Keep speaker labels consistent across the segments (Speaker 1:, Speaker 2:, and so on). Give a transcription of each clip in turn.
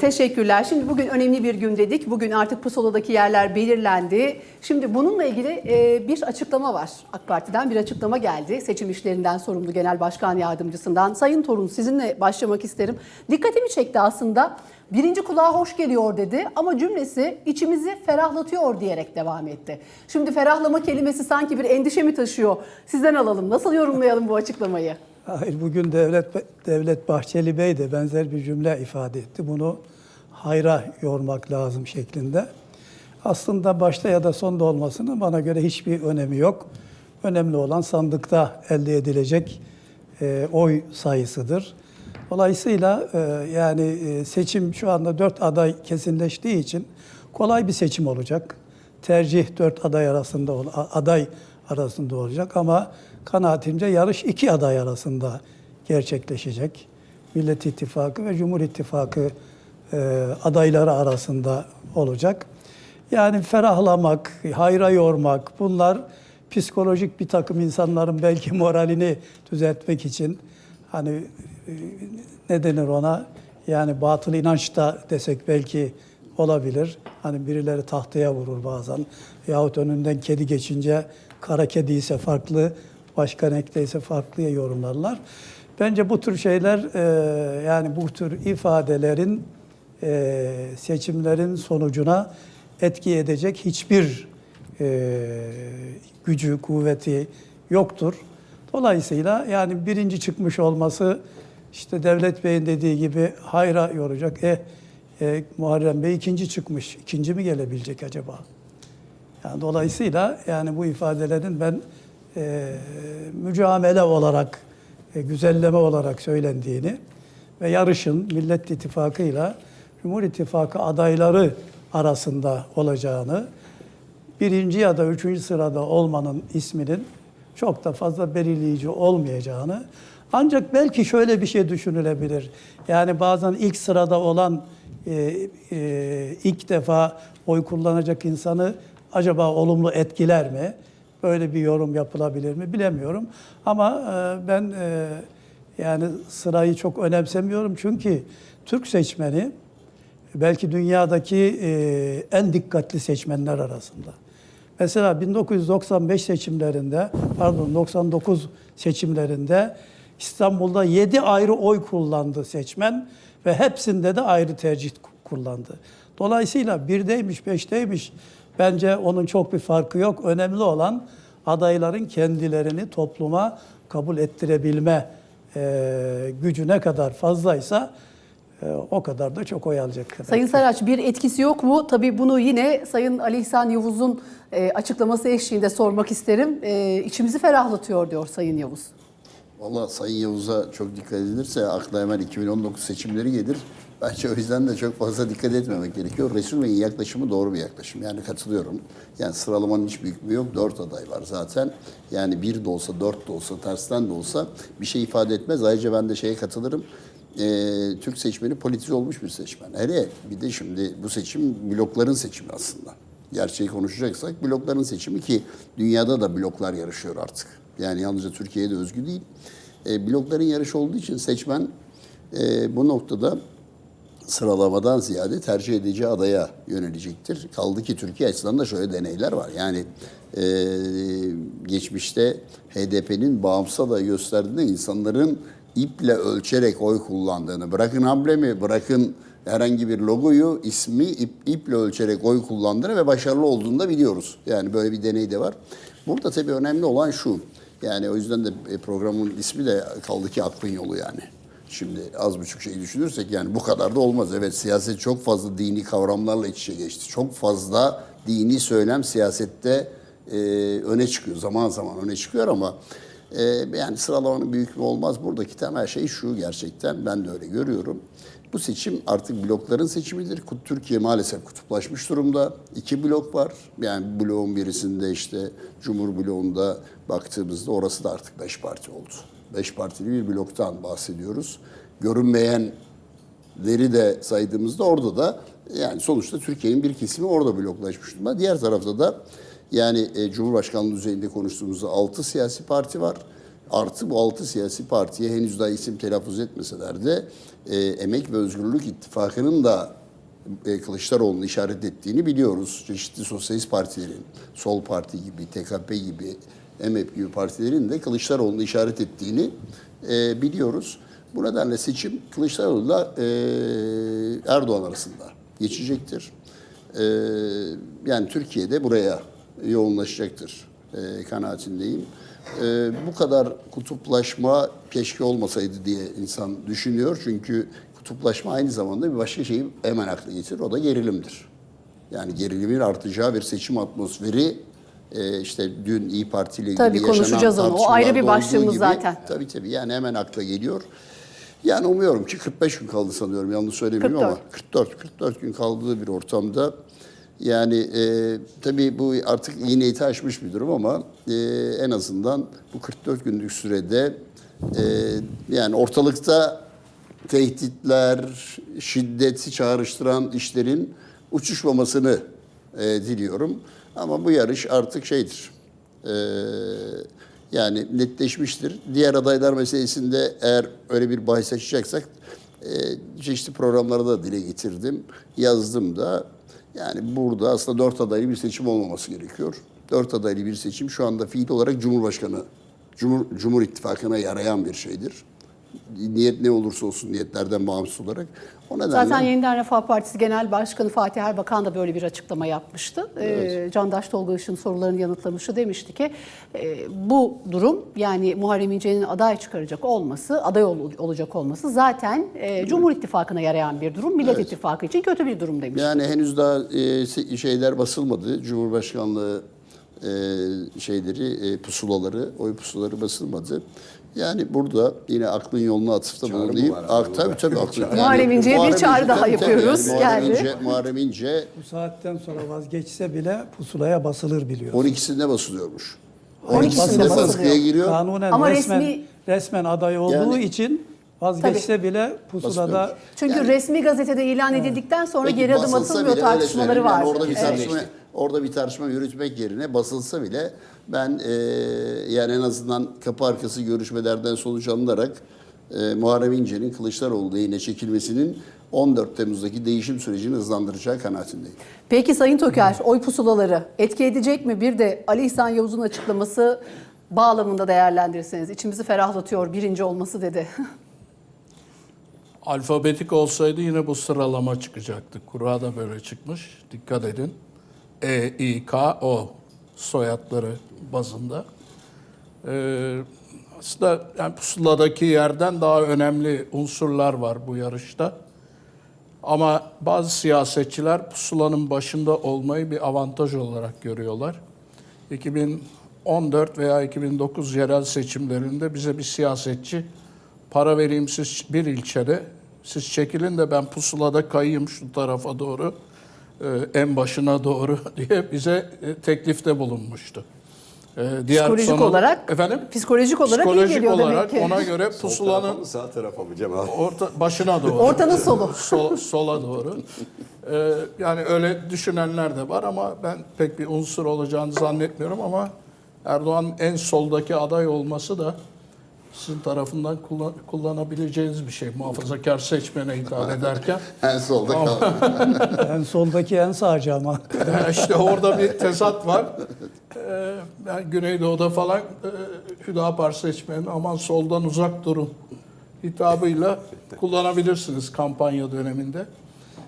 Speaker 1: Teşekkürler. Şimdi bugün önemli bir gün dedik. Bugün artık pusuladaki yerler belirlendi. Şimdi bununla ilgili e, bir açıklama var. AK Parti'den bir açıklama geldi. Seçim işlerinden sorumlu Genel Başkan Yardımcısından. Sayın Torun sizinle başlamak isterim. Dikkatimi çekti aslında. Birinci kulağa hoş geliyor dedi ama cümlesi içimizi ferahlatıyor diyerek devam etti. Şimdi ferahlama kelimesi sanki bir endişe mi taşıyor? Sizden alalım. Nasıl yorumlayalım bu açıklamayı?
Speaker 2: Hayır, bugün Devlet Devlet Bahçeli Bey de benzer bir cümle ifade etti. Bunu hayra yormak lazım şeklinde. Aslında başta ya da sonda olmasının bana göre hiçbir önemi yok. Önemli olan sandıkta elde edilecek e, oy sayısıdır. Dolayısıyla e, yani e, seçim şu anda dört aday kesinleştiği için kolay bir seçim olacak. Tercih dört aday arasında aday arasında olacak ama kanaatimce yarış iki aday arasında gerçekleşecek. Millet İttifakı ve Cumhur İttifakı e, adayları arasında olacak. Yani ferahlamak, hayra yormak bunlar psikolojik bir takım insanların belki moralini düzeltmek için hani e, ne denir ona yani batıl inanç da desek belki olabilir. Hani birileri tahtaya vurur bazen yahut önünden kedi geçince kara kedi ise farklı, başka renkte ise farklı yorumlarlar. Bence bu tür şeyler e, yani bu tür ifadelerin e, seçimlerin sonucuna etki edecek hiçbir e, gücü, kuvveti yoktur. Dolayısıyla yani birinci çıkmış olması işte Devlet Bey'in dediği gibi hayra yoracak. E, e, Muharrem Bey ikinci çıkmış. İkinci mi gelebilecek acaba? Yani dolayısıyla yani bu ifadelerin ben e, mücamele olarak, e, güzelleme olarak söylendiğini ve yarışın Millet İttifakı'yla Cumhur İttifakı adayları arasında olacağını, birinci ya da üçüncü sırada olmanın isminin çok da fazla belirleyici olmayacağını, ancak belki şöyle bir şey düşünülebilir. Yani bazen ilk sırada olan e, e, ilk defa oy kullanacak insanı acaba olumlu etkiler mi? Böyle bir yorum yapılabilir mi bilemiyorum. Ama e, ben e, yani sırayı çok önemsemiyorum çünkü Türk seçmeni belki dünyadaki e, en dikkatli seçmenler arasında. Mesela 1995 seçimlerinde, pardon 99 seçimlerinde İstanbul'da 7 ayrı oy kullandı seçmen ve hepsinde de ayrı tercih kullandı. Dolayısıyla birdeymiş, beşteymiş bence onun çok bir farkı yok. Önemli olan adayların kendilerini topluma kabul ettirebilme e, gücü ne kadar fazlaysa e, o kadar da çok oy alacak. kadar.
Speaker 1: Sayın Saraç bir etkisi yok mu? Tabii bunu yine Sayın Ali İhsan Yavuz'un e, açıklaması eşliğinde sormak isterim. E, içimizi ferahlatıyor diyor Sayın Yavuz.
Speaker 3: Valla Sayın Yavuz'a çok dikkat edilirse akla hemen 2019 seçimleri gelir. Bence o yüzden de çok fazla dikkat etmemek gerekiyor. Resul Bey'in yaklaşımı doğru bir yaklaşım. Yani katılıyorum. Yani sıralamanın hiç büyüklüğü yok. Dört aday var zaten. Yani bir de olsa, dört de olsa, tersten de olsa bir şey ifade etmez. Ayrıca ben de şeye katılırım. Ee, Türk seçmeni politize olmuş bir seçmen. Hele bir de şimdi bu seçim blokların seçimi aslında. Gerçeği konuşacaksak blokların seçimi ki dünyada da bloklar yarışıyor artık. Yani yalnızca Türkiye'de özgü değil. E, blokların yarışı olduğu için seçmen e, bu noktada sıralamadan ziyade tercih edeceği adaya yönelecektir. Kaldı ki Türkiye açısından da şöyle deneyler var. Yani e, geçmişte HDP'nin bağımsız adayı gösterdiğinde insanların iple ölçerek oy kullandığını, bırakın amblemi, bırakın herhangi bir logoyu, ismi ip, iple ölçerek oy kullandığını ve başarılı olduğunu da biliyoruz. Yani böyle bir deney de var. Burada tabii önemli olan şu. Yani o yüzden de e, programın ismi de kaldı ki aklın yolu yani. Şimdi az buçuk şey düşünürsek yani bu kadar da olmaz. Evet siyaset çok fazla dini kavramlarla iç içe geçti. Çok fazla dini söylem siyasette e, öne çıkıyor. Zaman zaman öne çıkıyor ama e, yani sıralamanın büyüklüğü olmaz. Buradaki temel şey şu gerçekten ben de öyle görüyorum. Bu seçim artık blokların seçimidir. Türkiye maalesef kutuplaşmış durumda. İki blok var. Yani bloğun birisinde işte Cumhur bloğunda baktığımızda orası da artık beş parti oldu. Beş partili bir bloktan bahsediyoruz. Görünmeyenleri de saydığımızda orada da yani sonuçta Türkiye'nin bir kesimi orada bloklaşmış durumda. Diğer tarafta da yani e, Cumhurbaşkanlığı düzeyinde konuştuğumuzda altı siyasi parti var Artı bu altı siyasi partiye henüz daha isim telaffuz etmeseler de e, Emek ve Özgürlük İttifakı'nın da e, Kılıçdaroğlu'nu işaret ettiğini biliyoruz. Çeşitli sosyalist partilerin, Sol Parti gibi, TKP gibi, EMEP gibi partilerin de Kılıçdaroğlu'nu işaret ettiğini e, biliyoruz. Bu nedenle seçim Kılıçdaroğlu'la e, Erdoğan arasında geçecektir. E, yani Türkiye'de buraya yoğunlaşacaktır e, kanaatindeyim. E, bu kadar kutuplaşma keşke olmasaydı diye insan düşünüyor. Çünkü kutuplaşma aynı zamanda bir başka şeyi hemen akla getirir. O da gerilimdir. Yani gerilimin artacağı bir seçim atmosferi e, işte dün İyi Parti ile ilgili
Speaker 1: Tabii konuşacağız onu. O ayrı bir başlığımız
Speaker 3: gibi,
Speaker 1: zaten.
Speaker 3: Tabii tabii yani hemen akla geliyor. Yani umuyorum ki 45 gün kaldı sanıyorum yanlış söylemiyorum ama 44 44 gün kaldığı bir ortamda yani e, tabii bu artık iğne iti aşmış bir durum ama e, en azından bu 44 günlük sürede e, yani ortalıkta tehditler, şiddeti çağrıştıran işlerin uçuşmamasını e, diliyorum. Ama bu yarış artık şeydir. e, yani netleşmiştir. Diğer adaylar meselesinde eğer öyle bir bahis açacaksak e, çeşitli programlarda da dile getirdim. Yazdım da. Yani burada aslında dört adaylı bir seçim olmaması gerekiyor. Dört adaylı bir seçim şu anda fiil olarak Cumhurbaşkanı, Cumhur, Cumhur İttifakı'na yarayan bir şeydir. Niyet ne olursa olsun niyetlerden bağımsız olarak. O nedenle
Speaker 1: Zaten Yeniden Refah Partisi Genel Başkanı Fatih Erbakan da böyle bir açıklama yapmıştı. Ee, Candaş Tolga Işık'ın sorularını yanıtlamıştı. Demişti ki e, bu durum yani Muharrem İnce'nin aday çıkaracak olması, aday ol- olacak olması zaten e, Cumhur İttifakı'na yarayan bir durum. Millet İttifakı için kötü bir durum demiş.
Speaker 3: Yani henüz daha e, şeyler basılmadı. Cumhurbaşkanlığı e, şeyleri, e, pusulaları, oy pusulaları basılmadı. Yani burada yine aklın yoluna atıfta bulunayım. Ah,
Speaker 4: abi?
Speaker 3: tabii tabii. Aklın,
Speaker 1: Muharrem İnce'ye bir çağrı daha yapıyoruz.
Speaker 3: Muharrem
Speaker 1: Geldi.
Speaker 3: İnce, Muharrem İnce
Speaker 2: Bu saatten sonra vazgeçse bile pusulaya basılır biliyor.
Speaker 3: 12'sinde basılıyormuş.
Speaker 1: 12'sinde
Speaker 3: 12'sinde
Speaker 1: basılıyor.
Speaker 3: baskıya giriyor.
Speaker 2: Kanunen
Speaker 1: Ama
Speaker 2: resmen,
Speaker 1: resmi-
Speaker 2: resmen aday olduğu
Speaker 3: Yani-
Speaker 2: için vazgeçse bile pusulada
Speaker 3: Basılıyormuş.
Speaker 1: Çünkü
Speaker 3: Yani-
Speaker 1: resmi gazetede ilan edildikten sonra
Speaker 3: Peki
Speaker 1: geri adım atılmıyor tartışmaları var.
Speaker 3: Yani orada bir
Speaker 1: Evet.
Speaker 3: tartışma orada bir tartışma yürütmek yerine basılsa bile ben e, yani en azından kapı arkası görüşmelerden sonuç alınarak e, Muharrem İnce'nin Kılıçdaroğlu lehine çekilmesinin 14 Temmuz'daki değişim sürecini hızlandıracağı kanaatindeyim.
Speaker 1: Peki Sayın Toker, oy pusulaları etki edecek mi? Bir de Ali İhsan Yavuz'un açıklaması bağlamında değerlendirirseniz. içimizi ferahlatıyor, birinci olması dedi.
Speaker 5: Alfabetik olsaydı yine bu sıralama çıkacaktı. Kura da böyle çıkmış. Dikkat edin. E, İ, K, O soyadları bazında. Ee, aslında yani pusuladaki yerden daha önemli unsurlar var bu yarışta. Ama bazı siyasetçiler pusulanın başında olmayı bir avantaj olarak görüyorlar. 2014 veya 2009 yerel seçimlerinde bize bir siyasetçi para vereyim siz bir ilçede siz çekilin de ben pusulada kayayım şu tarafa doğru e, en başına doğru diye bize e, teklifte bulunmuştu. E, Diğer
Speaker 1: Psikolojik olarak-
Speaker 5: efendim
Speaker 1: psikolojik olarak iyi
Speaker 5: Psikolojik
Speaker 1: geliyor demek
Speaker 5: olarak
Speaker 1: ki.
Speaker 5: ona göre
Speaker 4: Sol tarafa
Speaker 5: pusulanın
Speaker 4: mı sağ tarafa mı Cemal?
Speaker 5: Orta, başına doğru.
Speaker 1: Ortanın solu.
Speaker 5: Sol, sola doğru. Ee, yani öyle düşünenler de var ama ben pek bir unsur olacağını zannetmiyorum ama Erdoğan en soldaki aday olması da sizin tarafından kullan- kullanabileceğiniz bir şey. Muhafazakar seçmene hitap ederken.
Speaker 3: En solda kaldı.
Speaker 2: en soldaki en sağcı ama.
Speaker 5: işte orada bir tezat var. Ee, yani Güneydoğu'da falan e, Hüdapar seçmeni aman soldan uzak durun hitabıyla kullanabilirsiniz kampanya döneminde.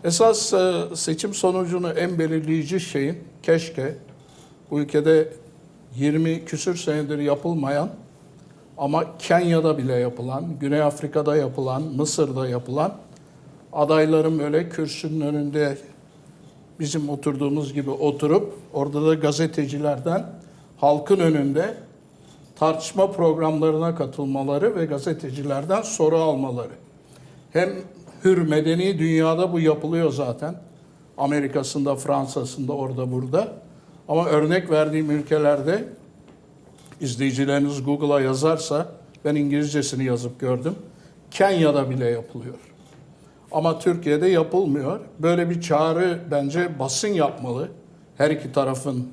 Speaker 5: Esas e, seçim sonucunu en belirleyici şeyin keşke bu ülkede 20 küsür senedir yapılmayan ama Kenya'da bile yapılan, Güney Afrika'da yapılan, Mısır'da yapılan adayların böyle kürsünün önünde bizim oturduğumuz gibi oturup orada da gazetecilerden halkın önünde tartışma programlarına katılmaları ve gazetecilerden soru almaları. Hem hür medeni dünyada bu yapılıyor zaten. Amerika'sında, Fransa'sında, orada burada. Ama örnek verdiğim ülkelerde izleyicileriniz Google'a yazarsa ben İngilizcesini yazıp gördüm. Kenya'da bile yapılıyor. Ama Türkiye'de yapılmıyor. Böyle bir çağrı bence basın yapmalı. Her iki tarafın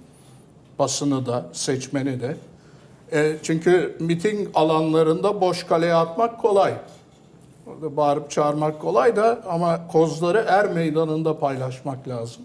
Speaker 5: basını da, seçmeni de. E, çünkü miting alanlarında boş kaleye atmak kolay. Orada bağırıp çağırmak kolay da ama kozları er meydanında paylaşmak lazım.